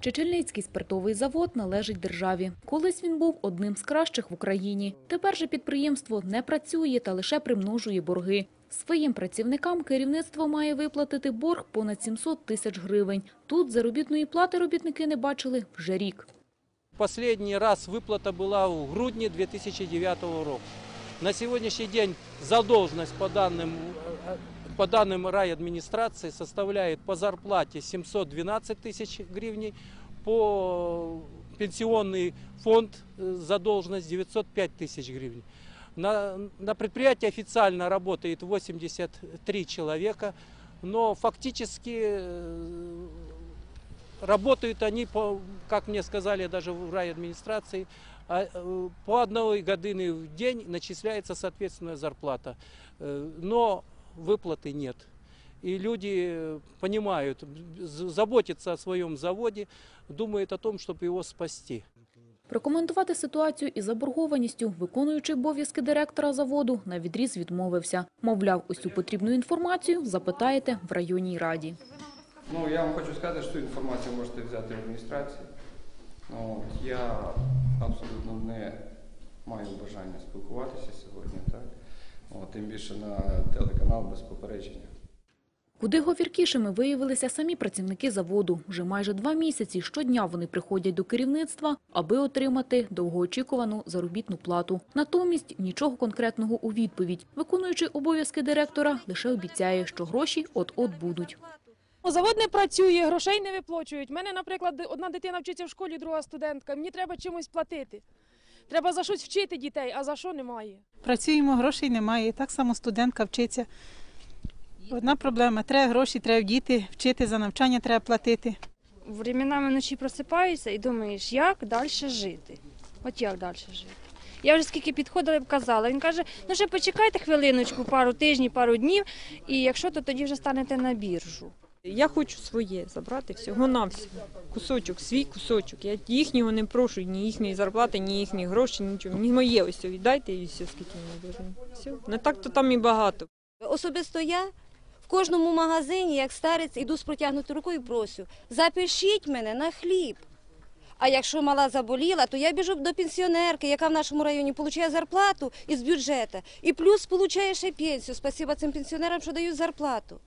Чечельницький спиртовий завод належить державі. Колись він був одним з кращих в Україні. Тепер же підприємство не працює та лише примножує борги. Своїм працівникам керівництво має виплатити борг понад 700 тисяч гривень. Тут заробітної плати робітники не бачили вже рік. Последний раз выплата была в грудне 2009 года. На сегодняшний день задолженность по данным, э, по данным райадминистрации составляет по зарплате 712 тысяч гривней, по пенсионный фонд э, задолженность 905 тысяч гривен. На, на предприятии официально работает 83 человека, но фактически э, Работают они, по, как мне сказали даже в райадминистрации, а, э, по одной годины в день начисляется соответственная зарплата. Но выплаты нет. И люди э, понимают, з- заботятся о своем заводе, думают о том, чтобы его спасти. Прокоментувати ситуацію із заборгованістю виконуючий обов'язки директора заводу на відріз відмовився. Мовляв, усю потрібну інформацію запитаєте в районній раді. Ну, я вам хочу сказати, що цю інформацію можете взяти в адміністрації. Ну, от, я абсолютно не маю бажання спілкуватися сьогодні, так? От, тим більше на телеканал без попередження. Куди говіркішими виявилися самі працівники заводу. Вже майже два місяці щодня вони приходять до керівництва, аби отримати довгоочікувану заробітну плату. Натомість нічого конкретного у відповідь. Виконуючий обов'язки директора лише обіцяє, що гроші от-от будуть. Ну, Завод не працює, грошей не виплачують. У мене, наприклад, одна дитина вчиться в школі, друга студентка. Мені треба чимось платити. Треба за щось вчити дітей, а за що немає. Працюємо, грошей немає. Так само студентка вчиться. Одна проблема. Треба гроші, треба діти, вчити за навчання треба платити. Временами вночі просипаюся і думаєш, як далі жити. От як далі жити. Я вже скільки підходила казала. Він каже, ну ще почекайте хвилиночку, пару тижнів, пару днів, і якщо то тоді вже станете на біржу. Я хочу своє забрати всього на всього. Кусочок, свій кусочок. Я їхнього не прошу, ні їхньої зарплати, ні їхні гроші, нічого. Мені моє ось віддайте і все, скільки мені должны. Все. Не так то там і багато. Особисто я в кожному магазині, як старець, іду з протягнутою рукою просю, запишіть мене на хліб. А якщо мала заболіла, то я біжу до пенсіонерки, яка в нашому районі отримує зарплату із бюджету. І плюс отримує ще пенсію. Спасибо цим пенсіонерам, що дають зарплату.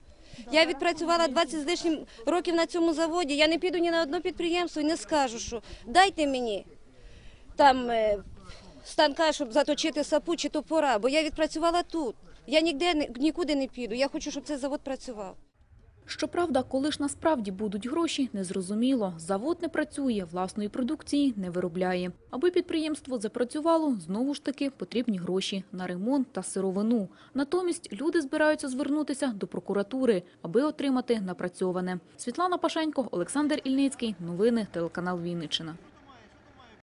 Я відпрацювала 20 з лишнім років на цьому заводі. Я не піду ні на одне підприємство і не скажу, що дайте мені там е, станка, щоб заточити сапу чи топора, бо я відпрацювала тут. Я ніде нікуди не піду. Я хочу, щоб цей завод працював. Щоправда, коли ж насправді будуть гроші, незрозуміло. Завод не працює, власної продукції не виробляє. Аби підприємство запрацювало, знову ж таки потрібні гроші на ремонт та сировину. Натомість люди збираються звернутися до прокуратури, аби отримати напрацьоване. Світлана Пашенько, Олександр Ільницький. Новини телеканал Вінниччина.